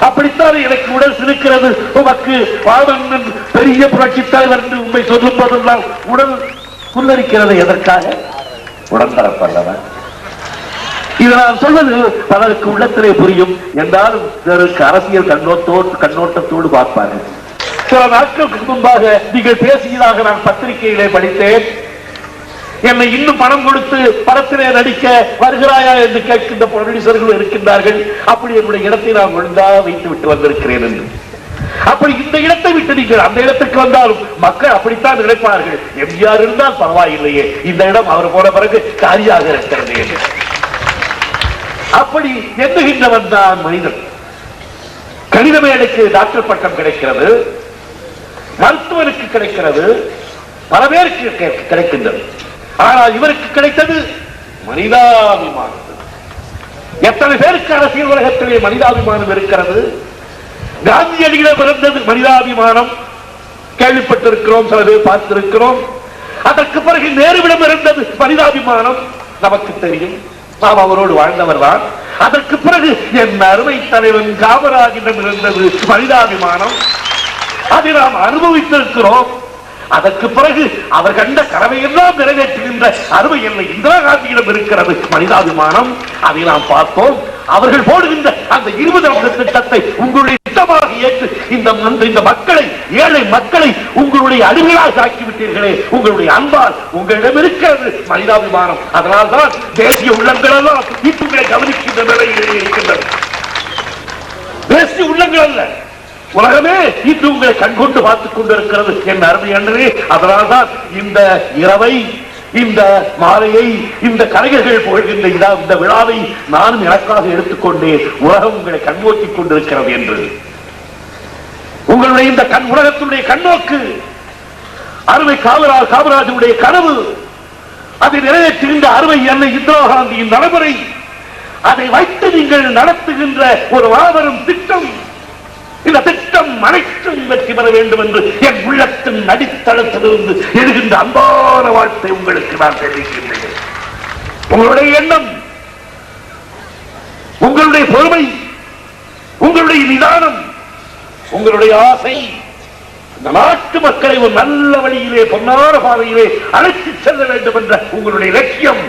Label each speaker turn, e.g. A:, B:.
A: அப்படித்தான் எனக்கு உடல் சிரிக்கிறது உமக்கு பாவன் பெரிய புரட்சி தலைவர் என்று உண்மை சொல்லும் போதெல்லாம் உடல் புல்லரிக்கிறது எதற்காக? உடன்பரப்பல்லவன் இது நான் சொல்வது பலருக்கு உள்ளத்திலே புரியும். என்றாலும் சிலருக்கு அரசியல் கண்ணோட்டோடு கண்ணோட்டத்தோடு பார்ப்பார்கள். சில நாட்களுக்கு முன்பாக நீங்கள் பேசியதாக நான் பத்திரிகையிலே படித்தேன். என்னை இன்னும் பணம் கொடுத்து படத்திலே நடிக்க வருகிறாயா என்று கேட்கின்ற ப்ரொடியூசர்கள் இருக்கின்றார்கள். அப்படி என்னுடைய இடத்தை நான் ஒழுங்கா வைத்து விட்டு வந்திருக்கிறேன் என்று. அப்படி இந்த இடத்தை விட்டு நீங்கள் அந்த இடத்துக்கு வந்தாலும் மக்கள் அப்படித்தான் நினைப்பார்கள். எம்ஜிஆர் இருந்தால் பரவாயில்லையே. இந்த இடம் அவர் போன பிறகு காலியாக இருக்கிறது என்று. அப்படி எண்ணுகின்றவன் தான் மனிதன். கணித மேடைக்கு டாக்டர் பட்டம் கிடைக்கிறது. மருத்துவருக்கு கிடைக்கிறது. பல பேருக்கு கிடைக்கின்றது. ஆனால் இவருக்கு கிடைத்தது மனிதாபிமானம் எத்தனை பேருக்கு அரசியல் உலகத்திலே மனிதாபிமானம் இருக்கிறது? காந்தியடியிடம் பிறந்தது மனிதாபிமானம். கேள்விப்பட்டிருக்கிறோம் சில பேர் பார்த்திருக்கிறோம். அதற்கு பிறகு நேருவிடம் இருந்தது மனிதாபிமானம். நமக்கு தெரியும். நாம் அவரோடு வாழ்ந்தவர் தான். அதற்கு பிறகு என் அருமை தலைவன் காமராஜிடம் இருந்தது மனிதாபிமானம். அதை நாம் அனுபவித்திருக்கிறோம். அதற்கு பிறகு அவர் கண்ட கடமையெல்லாம் நிறைவேற்றுகின்ற அருமை என்னை இந்திரா காந்தியிடம் இருக்கிறது. மனிதாபிமானம் அதை நாம் பார்த்தோம். அவர்கள் போடுகின்ற அந்த இருபது அம்ச திட்டத்தை உங்களுடைய திட்டமாக ஏற்று இந்த இந்த மக்களை ஏழை மக்களை உங்களுடைய அடிமையாக ஆக்கிவிட்டீர்களே. உங்களுடைய அன்பால் உங்களிடம் இருக்கிறது மனிதாபிமானம். அதனால்தான் தேசிய உள்ளங்களெல்லாம் இப்புகளை கவனிக்கின்ற நிலையிலே இருக்கின்றன. தேசிய உள்ளங்கள் அல்ல உலகமே இன்று உங்களை கண்கொண்டு பார்த்துக் கொண்டிருக்கிறது என் அருமை அண்ணனே. அதனால்தான் இந்த இரவை இந்த மாலையை இந்த கலைஞர்கள் புகழ்கின்ற இதா- இந்த விழாவை நானும் எனக்காக எடுத்துக்கொண்டேன் உலகம் உங்களை கண்ணோக்கிக் கொண்டிருக்கிறது என்று. உங்களுடைய இந்த கண் உலகத்தினுடைய கண்ணோக்கு அருமை காமராஜ் காமராஜனுடைய கனவு அதை நிறைவேற்றுகின்ற அருமை என்ன இந்திரா காந்தியின் நடைமுறை அதை வைத்து நீங்கள் நடத்துகின்ற ஒரு மாபெரும் திட்டம் இந்த திட்டம் அனைத்தும் வெற்றி பெற வேண்டும் என்று என் உள்ளத்தின் அடித்தளத்திலிருந்து எழுகின்ற அன்பான வாழ்த்தை உங்களுக்கு நான் தெரிவிக்கின்றேன். உங்களுடைய எண்ணம் உங்களுடைய பொறுமை உங்களுடைய நிதானம் உங்களுடைய ஆசை இந்த நாட்டு மக்களை ஒரு நல்ல வழியிலே பொன்னார பாதையிலே அழைத்து செல்ல வேண்டும் என்ற உங்களுடைய லட்சியம்.